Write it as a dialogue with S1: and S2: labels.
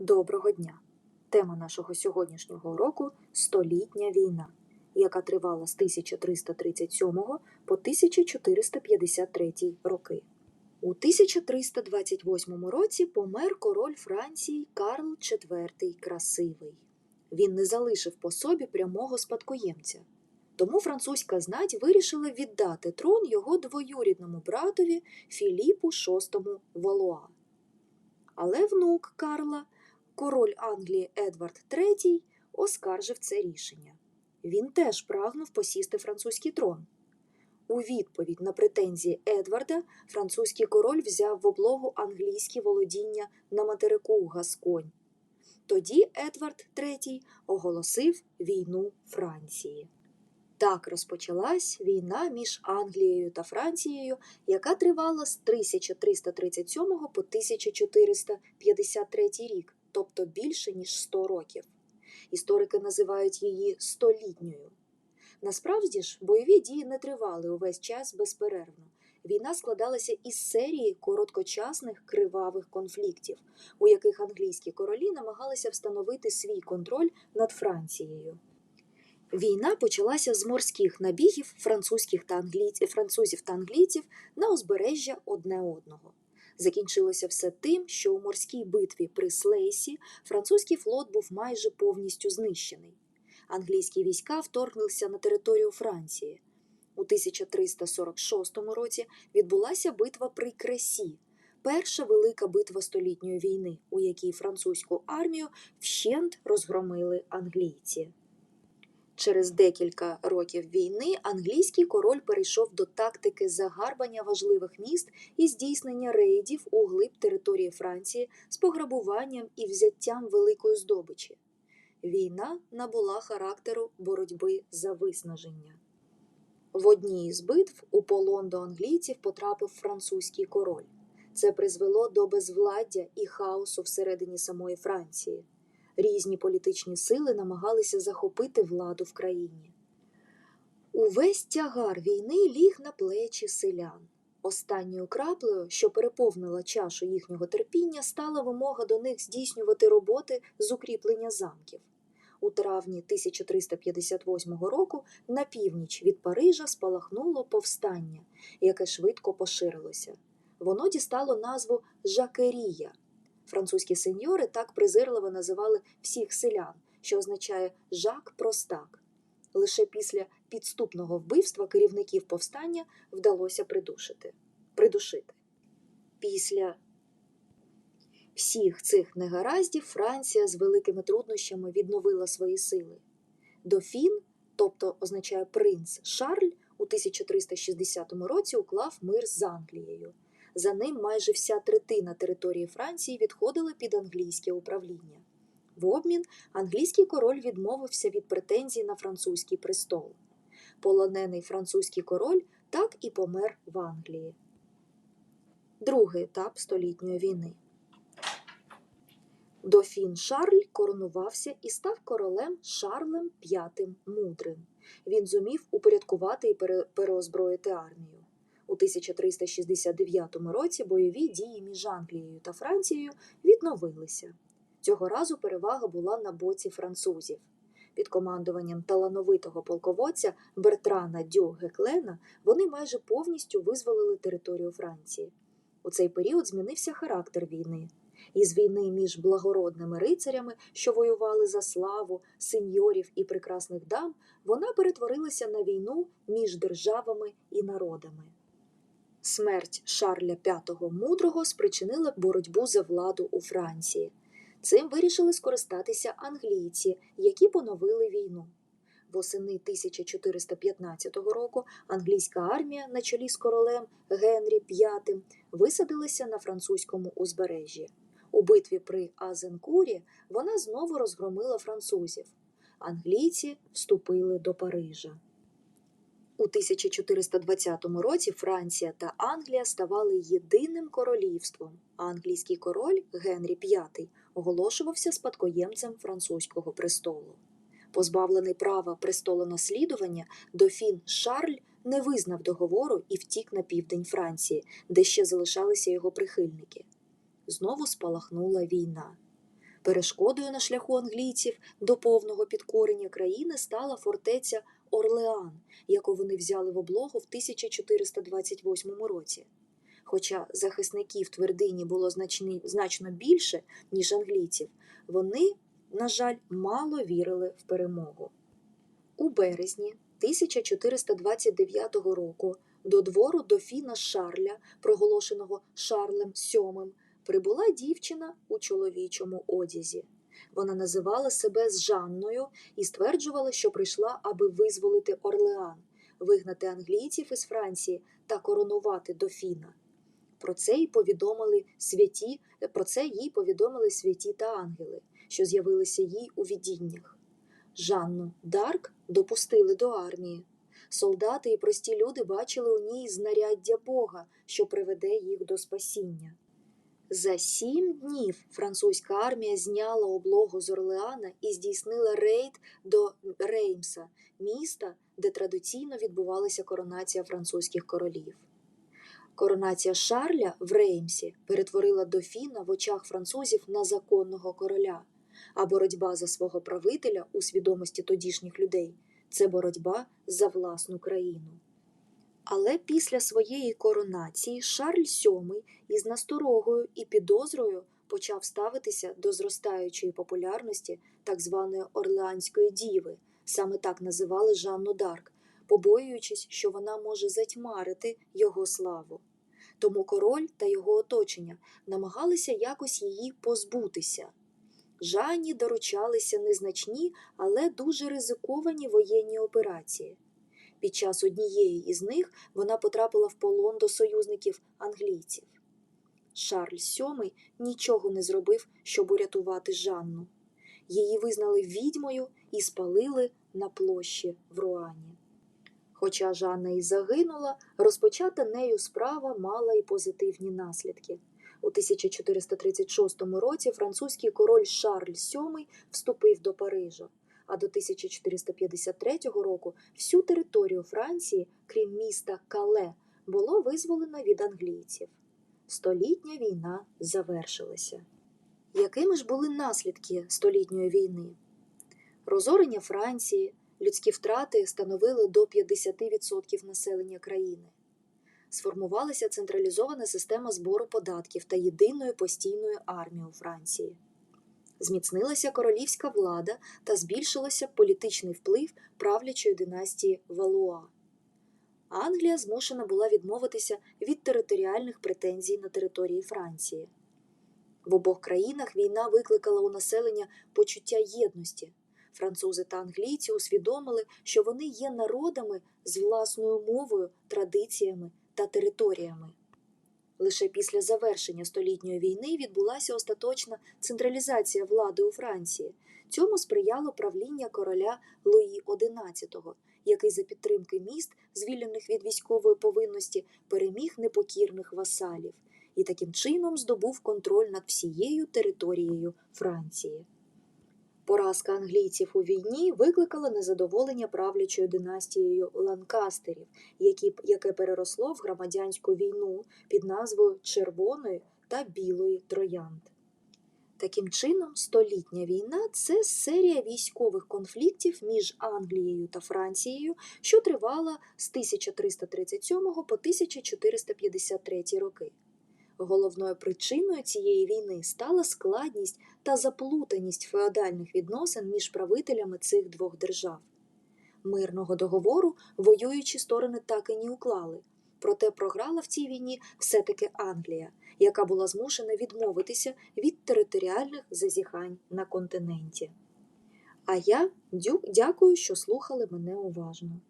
S1: Доброго дня! Тема нашого сьогоднішнього уроку Столітня війна, яка тривала з 1337 по 1453 роки. У 1328 році помер король Франції Карл IV Красивий. Він не залишив по собі прямого спадкоємця. Тому французька знать вирішила віддати трон його двоюрідному братові Філіпу VI Валуа. Але внук Карла король Англії Едвард III оскаржив це рішення. Він теж прагнув посісти французький трон. У відповідь на претензії Едварда французький король взяв в облогу англійські володіння на материку Гасконь. Тоді Едвард III оголосив війну Франції. Так розпочалась війна між Англією та Францією, яка тривала з 1337 по 1453 рік, тобто більше ніж 100 років. Історики називають її столітньою. Насправді ж, бойові дії не тривали увесь час безперервно. Війна складалася із серії короткочасних кривавих конфліктів, у яких англійські королі намагалися встановити свій контроль над Францією. Війна почалася з морських набігів французьких та англійців, французів та англійців на узбережжя одне одного. Закінчилося все тим, що у морській битві при Слейсі французький флот був майже повністю знищений. Англійські війська вторглися на територію Франції. У 1346 році відбулася битва при Кресі, перша велика битва столітньої війни, у якій французьку армію вщент розгромили англійці. Через декілька років війни англійський король перейшов до тактики загарбання важливих міст і здійснення рейдів у глиб території Франції з пограбуванням і взяттям великої здобичі. Війна набула характеру боротьби за виснаження. В одній із битв у полон до англійців потрапив французький король. Це призвело до безвладдя і хаосу всередині самої Франції. Різні політичні сили намагалися захопити владу в країні. Увесь тягар війни ліг на плечі селян. Останньою краплею, що переповнила чашу їхнього терпіння, стала вимога до них здійснювати роботи з укріплення замків. У травні 1358 року на північ від Парижа спалахнуло повстання, яке швидко поширилося. Воно дістало назву Жакерія. Французькі сеньори так презирливо називали всіх селян, що означає Жак Простак. Лише після підступного вбивства керівників повстання вдалося придушити. придушити. Після всіх цих негараздів Франція з великими труднощами відновила свої сили. Дофін, тобто означає принц Шарль, у 1360 році уклав мир з Англією. За ним майже вся третина території Франції відходила під англійське управління. В обмін англійський король відмовився від претензій на французький престол. Полонений французький король так і помер в Англії. Другий етап столітньої війни. Дофін Шарль коронувався і став королем Шарлем V Мудрим. Він зумів упорядкувати і переозброїти армію. У 1369 році бойові дії між Англією та Францією відновилися. Цього разу перевага була на боці французів. Під командуванням талановитого полководця Бертрана Дю Геклена вони майже повністю визволили територію Франції. У цей період змінився характер війни. Із війни між благородними рицарями, що воювали за славу, сеньорів і прекрасних дам, вона перетворилася на війну між державами і народами. Смерть Шарля V Мудрого спричинила боротьбу за владу у Франції. Цим вирішили скористатися англійці, які поновили війну. Восени 1415 року англійська армія на чолі з королем Генрі V висадилася на французькому узбережжі. У битві при Азенкурі вона знову розгромила французів. Англійці вступили до Парижа. У 1420 році Франція та Англія ставали єдиним королівством, а англійський король Генрі V оголошувався спадкоємцем французького престолу. Позбавлений права престолонаслідування, дофін Шарль не визнав договору і втік на південь Франції, де ще залишалися його прихильники. Знову спалахнула війна. Перешкодою на шляху англійців до повного підкорення країни стала фортеця Орлеан, яку вони взяли в облогу в 1428 році. Хоча захисників твердині було значні- значно більше, ніж англійців, вони, на жаль, мало вірили в перемогу. У березні 1429 року до двору дофіна Шарля, проголошеного Шарлем VII, прибула дівчина у чоловічому одязі. Вона називала себе з Жанною і стверджувала, що прийшла, аби визволити Орлеан, вигнати англійців із Франції та коронувати дофіна. Про це й повідомили святі, про це їй повідомили святі та ангели, що з'явилися їй у видіннях. Жанну Дарк допустили до армії. Солдати і прості люди бачили у ній знаряддя Бога, що приведе їх до спасіння. За сім днів французька армія зняла облогу з Орлеана і здійснила рейд до Реймса, міста, де традиційно відбувалася коронація французьких королів. Коронація Шарля в Реймсі перетворила дофіна в очах французів на законного короля, а боротьба за свого правителя у свідомості тодішніх людей це боротьба за власну країну. Але після своєї коронації Шарль VII із насторогою і підозрою почав ставитися до зростаючої популярності так званої Орлеанської діви, саме так називали Жанну Дарк, побоюючись, що вона може затьмарити його славу. Тому король та його оточення намагалися якось її позбутися. Жанні доручалися незначні, але дуже ризиковані воєнні операції. Під час однієї із них вона потрапила в полон до союзників англійців. Шарль VII нічого не зробив, щоб урятувати Жанну. Її визнали відьмою і спалили на площі в Руані. Хоча Жанна і загинула, розпочата нею справа мала й позитивні наслідки. У 1436 році французький король Шарль VII вступив до Парижа, а до 1453 року всю територію Франції, крім міста Кале, було визволено від англійців. Столітня війна завершилася. Якими ж були наслідки столітньої війни? Розорення Франції, людські втрати становили до 50% населення країни. Сформувалася централізована система збору податків та єдиної постійної армії у Франції. Зміцнилася королівська влада та збільшилося політичний вплив правлячої династії Валуа. Англія змушена була відмовитися від територіальних претензій на території Франції. В обох країнах війна викликала у населення почуття єдності. Французи та англійці усвідомили, що вони є народами з власною мовою, традиціями та територіями. Лише після завершення столітньої війни відбулася остаточна централізація влади у Франції. Цьому сприяло правління короля Луї XI, який за підтримки міст, звільнених від військової повинності, переміг непокірних васалів і таким чином здобув контроль над всією територією Франції. Поразка англійців у війні викликала незадоволення правлячою династією Ланкастерів, які, яке переросло в громадянську війну під назвою Червоної та Білої Троянд. Таким чином, столітня війна це серія військових конфліктів між Англією та Францією, що тривала з 1337 по 1453 роки. Головною причиною цієї війни стала складність та заплутаність феодальних відносин між правителями цих двох держав. Мирного договору воюючі сторони так і не уклали, проте програла в цій війні все-таки Англія, яка була змушена відмовитися від територіальних зазіхань на континенті. А я дякую, що слухали мене уважно.